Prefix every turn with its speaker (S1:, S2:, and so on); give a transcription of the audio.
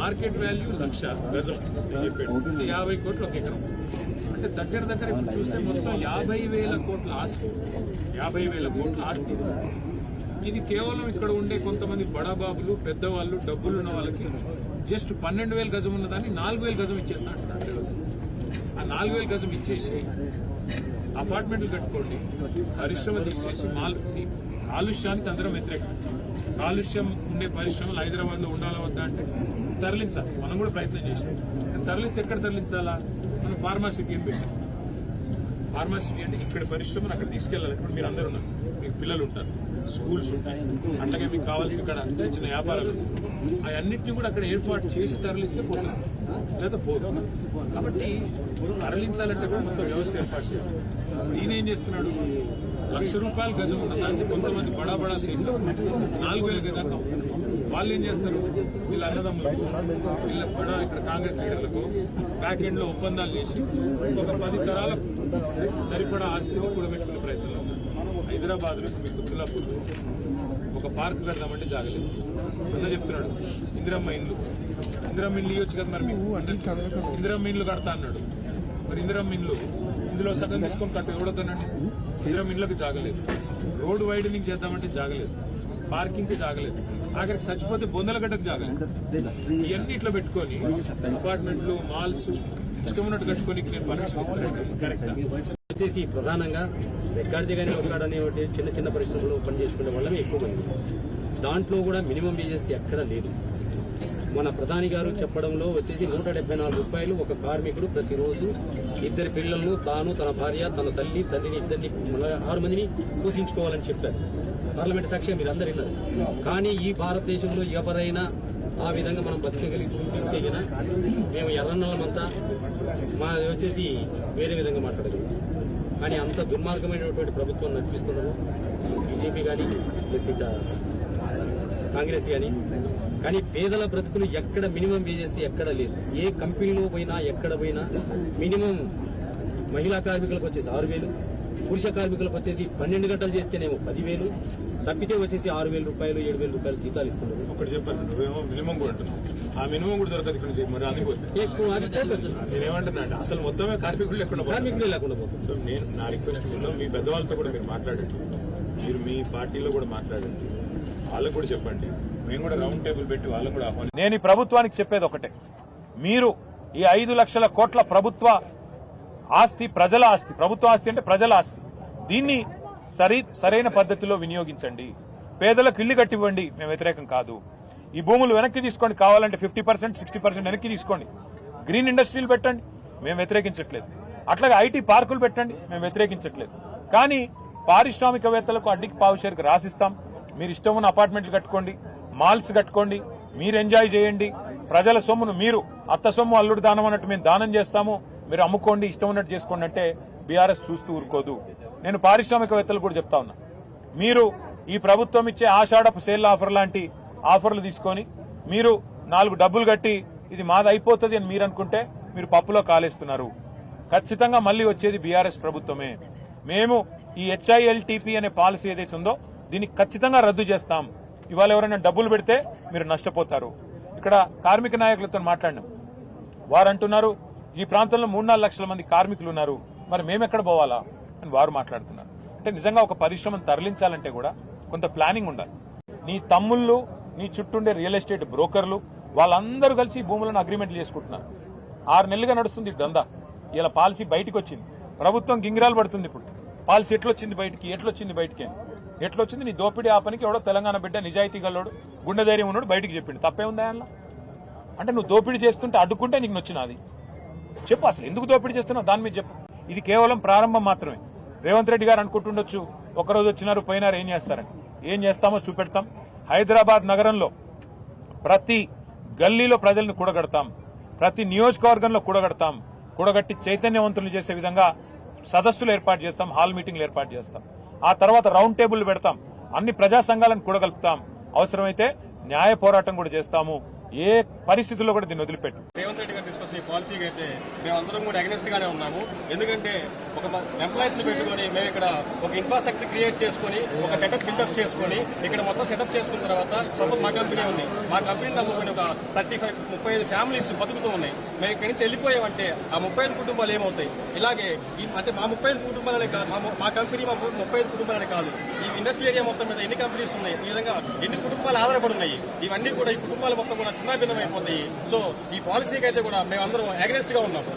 S1: Market value లక్ష గజం అని చెప్పాడు. యాభై కోట్లు ఒక ఎకరం. అంటే దగ్గర దగ్గర ఇప్పుడు చూస్తే మొత్తం యాభై వేల కోట్ల ఆస్తి. యాభై వేల కోట్ల ఆస్తి. ఇది. కేవలం ఇక్కడ ఉండే కొంతమంది బడాబాబులు పెద్దవాళ్ళు డబ్బులు ఉన్న వాళ్ళకి జస్ట్ పన్నెండు వేల గజం ఉన్నదాన్ని నాలుగు వేల గజం ఇచ్చేస్తా ఆ నాలుగు వేల గజం ఇచ్చేసి అపార్ట్మెంట్లు కట్టుకోండి. పరిశ్రమ తీసేసి మాల్ కాలుష్యానికి అందరం వ్యతిరేకం. కాలుష్యం ఉండే పరిశ్రమలు హైదరాబాద్లో ఉండాలా వద్దా అంటే తరలించాలి. మనం కూడా ప్రయత్నం చేసాం తరలిస్తే ఎక్కడ తరలించాలా? మనం ఫార్మాసిటీ అని పెట్టాం? ఫార్మాసిటీ అంటే ఇక్కడ పరిశ్రమను అక్కడ తీసుకెళ్ళాలి. ఇప్పుడు మీరు అందరు ఉన్నారు. మీకు పిల్లలు ఉంటారు. స్కూల్స్ ఉంటాయి. అట్లాగే మీకు కావాల్సిన ఇక్కడ చిన్న చిన్న వ్యాపారాలు అవన్నింటినీ కూడా అక్కడ ఏర్పాటు చేసి తరలిస్తే పోతుంది లేదా పోదు. కాబట్టి తరలించాలంటే కూడా మొత్తం వ్యవస్థ ఏర్పాటు చేయాలి. ఈయన ఏం చేస్తున్నాడు? లక్ష రూపాయలు గజం ఉన్న దాన్ని కొంతమంది బడా బడా సీట్లు. నాలుగు వేల గజాలు వాళ్ళు ఏం చేస్తారు? వీళ్ళ అన్నదమ్ములకు వీళ్ళ బడా ఇక్కడ కాంగ్రెస్ లీడర్లకు బ్యాక్ ఎండ్లో ఒప్పందాలు చేసి ఒక పది తరాల సరిపడా ఆస్తిని కూడబెట్టుకునే ప్రయత్నంలో హైదరాబాద్లో మీకు తులాపూర్ ఒక పార్క్ కడదామంటే జాగలేదు. అన్న చెప్తున్నాడు ఇందిరమ్మ ఇల్లు ఇందిరమ్మ ఇల్లు ఇవ్వచ్చు కదా మరి మీకు? ఇందిరమ్మ ఇల్లు కడతా అన్నాడు. మరి ఇందిరమ్మ ఇల్లు ఇందులో సగం తీసుకొని కట్టు ఎవడొద్దనండి ఇందిరమ్మ ఇళ్ళకి జాగలేదు. రోడ్ వైడనింగ్ చేద్దామంటే జాగలేదు. పార్కింగ్కి జాగలేదు. ఆఖరికి చచ్చిపోతే బొందలగడ్డకు జాగా ఇవన్నీ ఇట్లా పెట్టుకొని అపార్ట్మెంట్లు మాల్స్ ఇష్టం ఉన్నట్టు కట్టుకొని నేను పర్మిషన్ ఇస్తాను. కరెక్ట్
S2: వచ్చేసి ప్రధానంగా రెక్కాడితే కానీ ఒక్కడనే ఒకటి చిన్న చిన్న పరిశ్రమలు పనిచేసుకునే వాళ్ళమే ఎక్కువ మంది. దాంట్లో కూడా మినిమం వేజెస్ ఎక్కడ లేదు. మన ప్రధాని గారు చెప్పడంలో వచ్చేసి నూట డెబ్బై నాలుగు రూపాయలు ఒక కార్మికుడు ప్రతిరోజు ఇద్దరి పిల్లలను తాను తన భార్య తన తల్లి తల్లిని ఇద్దరిని ఆరు మందిని పోషించుకోవాలని చెప్పారు. పార్లమెంట్ సాక్షి మీరు అందరు విన్నారు. కానీ ఈ భారతదేశంలో ఎవరైనా ఆ విధంగా మనం బతకగలిగి చూపిస్తే కదా మేము ఎర్రన్నలమంతా మా వచ్చేసి వేరే విధంగా మాట్లాడగలుగుతాం కానీ అంత దుర్మార్గమైనటువంటి ప్రభుత్వం నడిపిస్తున్నారు. బీజేపీ కానీ ప్లస్ ఇట కాంగ్రెస్ కానీ కానీ పేదల బ్రతుకులు ఎక్కడ మినిమం వేజెస్ ఎక్కడ లేదు. ఏ కంపెనీలో పోయినా ఎక్కడ పోయినా మినిమం మహిళా కార్మికులకు వచ్చేసి ఆరు వేలు పురుష కార్మికులకు వచ్చేసి పన్నెండు గంటలు చేస్తేనేమో పదివేలు తప్పితే వచ్చేసి ఆరు వేల రూపాయలు ఏడు వేల రూపాయలు జీతాలు ఇస్తున్నారు.
S1: ఒకటి చెప్పాను నువ్వేమో మినిమం కూడా అంటున్నావు. ఆ మినిమం కూడా దొరకదు ఇక్కడ. మరి అది
S2: పోతుంది.
S1: నేనేమంటున్నా అసలు మొత్తమే కార్మికులు లేకుండా.
S2: కార్మికులే లేకుండా పోతుంది
S1: నేను నా రిక్వెస్ట్ మీ పెద్దవాళ్ళతో కూడా మీరు మాట్లాడండి. మీరు మీ పార్టీలో కూడా మాట్లాడండి. వాళ్ళకు కూడా చెప్పండి. మేము కూడా రౌండ్ టేబుల్ పెట్టి వాళ్ళకు కూడా ఆహ్వానం
S3: నేను ప్రభుత్వానికి చెప్పేది ఒకటే. మీరు ఈ ఐదు లక్షల కోట్ల ప్రభుత్వ ఆస్తి ప్రజల ఆస్తి ప్రభుత్వ ఆస్తి అంటే ప్రజల ఆస్తి. దీన్ని సరి సరైన పద్ధతిలో వినియోగించండి. పేదలకు ఇల్లు కట్టివ్వండి మేము వ్యతిరేకం కాదు. ఈ భూములు వెనక్కి తీసుకోండి కావాలంటే ఫిఫ్టీ పర్సెంట్ సిక్స్టీ పర్సెంట్ వెనక్కి తీసుకోండి. గ్రీన్ ఇండస్ట్రీలు పెట్టండి మేము వ్యతిరేకించట్లేదు. అట్లాగే ఐటీ పార్కులు పెట్టండి మేము వ్యతిరేకించట్లేదు. కానీ పారిశ్రామికవేత్తలకు అడ్డికి పావుషేరికి రాసిస్తాం. మీరు ఇష్టం ఉన్న అపార్ట్మెంట్లు కట్టుకోండి మాల్స్ కట్టుకోండి మీరు ఎంజాయ్ చేయండి. ప్రజల సొమ్మును మీరు అత్త సొమ్ము అల్లుడు దానం అన్నట్టు మేము దానం చేస్తాము. మీరు అమ్ముకోండి ఇష్టం ఉన్నట్టు చేసుకోండి అంటే బీఆర్ఎస్ చూస్తూ ఊరుకోదు. నేను పారిశ్రామికవేత్తలు కూడా చెప్తా ఉన్నా. మీరు ఈ ప్రభుత్వం ఇచ్చే ఆషాఢపు సేల్ ఆఫర్ లాంటి ఆఫర్లు తీసుకొని మీరు నాలుగు డబ్బులు కట్టి ఇది మాది అయిపోతుంది అని మీరు అనుకుంటే మీరు పప్పులో కాలేస్తున్నారు. ఖచ్చితంగా మళ్ళీ వచ్చేది బీఆర్ఎస్ ప్రభుత్వమే. మేము ఈ హెచ్ఐఎల్టీపీ అనే పాలసీ ఏదైతే ఉందో దీన్ని ఖచ్చితంగా రద్దు చేస్తాం. ఇవాళ ఎవరైనా డబ్బులు పెడితే మీరు నష్టపోతారు. ఇక్కడ కార్మిక నాయకులతో మాట్లాడినాం. వారు అంటున్నారు ఈ ప్రాంతంలో మూడు నాలుగు లక్షల మంది కార్మికులు ఉన్నారు. మరి మేమెక్కడ పోవాలా అని వారు మాట్లాడుతున్నారు. అంటే నిజంగా ఒక పరిశ్రమను తరలించాలంటే కూడా కొంత ప్లానింగ్ ఉండాలి. నీ తమ్ముళ్ళు నీ చుట్టూండే రియల్ ఎస్టేట్ బ్రోకర్లు వాళ్ళందరూ కలిసి భూములను అగ్రిమెంట్లు చేసుకుంటున్నారు. ఆరు నెలలుగా నడుస్తుంది దంద దందా. ఇలా పాలసీ బయటికి వచ్చింది ప్రభుత్వం గింగిరాలు పడుతుంది ఇప్పుడు. పాలసీ ఎట్లొచ్చింది బయటికి? ఎట్లొచ్చింది బయటికి? ఎట్లొచ్చింది? నీ దోపిడీ ఆపనికి ఎవడో తెలంగాణ బిడ్డ నిజాయితీ గల్లోడు గుండె ధైర్యం ఉన్నాడు బయటికి చెప్పిండు. తప్పే ఉందా అందులో అంటే నువ్వు దోపిడీ చేస్తుంటే అడ్డుకుంటే నీకు నచ్చినది చెప్పు అసలు ఎందుకు దోపిడీ చేస్తున్నావు? దాని మీద చెప్పు. ఇది కేవలం ప్రారంభం మాత్రమే. రేవంత్ రెడ్డి గారు అనుకుంటుండొచ్చు ఒకరోజు వచ్చినారు పోయినారు ఏం చేస్తారని. ఏం చేస్తామో చూపెడతాం. హైదరాబాద్ నగరంలో ప్రతి గల్లీలో ప్రజలను కూడగడతాం. ప్రతి నియోజకవర్గంలో కూడగడతాం. కూడగట్టి చైతన్యవంతులు చేసే విధంగా సదస్సులు ఏర్పాటు చేస్తాం హాల్ మీటింగ్లు ఏర్పాటు చేస్తాం. ఆ తర్వాత రౌండ్ టేబుల్ పెడతాం. అన్ని ప్రజా సంఘాలను కూడగలుపుతాం. అవసరమైతే న్యాయ పోరాటం కూడా చేస్తాము. ఏ పరిస్థితుల్లో కూడా దీన్ని వదిలిపెట్టు.
S1: రేవంత్
S4: చేసిన పాలసీకి అయితే మేమందరం కూడా అగెనిస్ట్ గానే ఉన్నాము. ఎందుకంటే ఒక ఎంప్లాయీస్ని పెట్టుకొని మేము ఇక్కడ ఒక ఇన్ఫ్రాస్ట్రక్చర్ క్రియేట్ చేసుకొని ఒక సెటప్ బిల్డప్ చేసుకొని ఇక్కడ మొత్తం సెటప్ చేసుకున్న తర్వాత సపోజ్ మా కంపెనీ ఉంది. మా కంపెనీ నమ్ముకుని ఒక థర్టీ ఫైవ్ ముప్పై ఐదు ఫ్యామిలీస్ బతుకుతూ ఉన్నాయి. మేము ఇక్కడి నుంచి వెళ్ళిపోయామంటే ఆ ముప్పై ఐదు కుటుంబాలు ఏమవుతాయి? ఇలాగే ఈ అంటే మా ముప్పై ఐదు కుటుంబాలనే కాదు మా కంపెనీ మా ముప్పై ఐదు కుటుంబాలనే కాదు. ఈ ఇండస్ట్రీ ఏరియా మొత్తం మీద ఎన్ని కంపెనీస్ ఉన్నాయి? ఈ విధంగా ఎన్ని కుటుంబాలు ఆధారపడి ఉన్నాయి? ఇవన్నీ కూడా ఈ కుటుంబాలు మొత్తం కూడా చిన్న భిన్నమైపోతాయి సో ఈ పాలసీకి అయితే కూడా మేము అందరం గా ఉన్నాము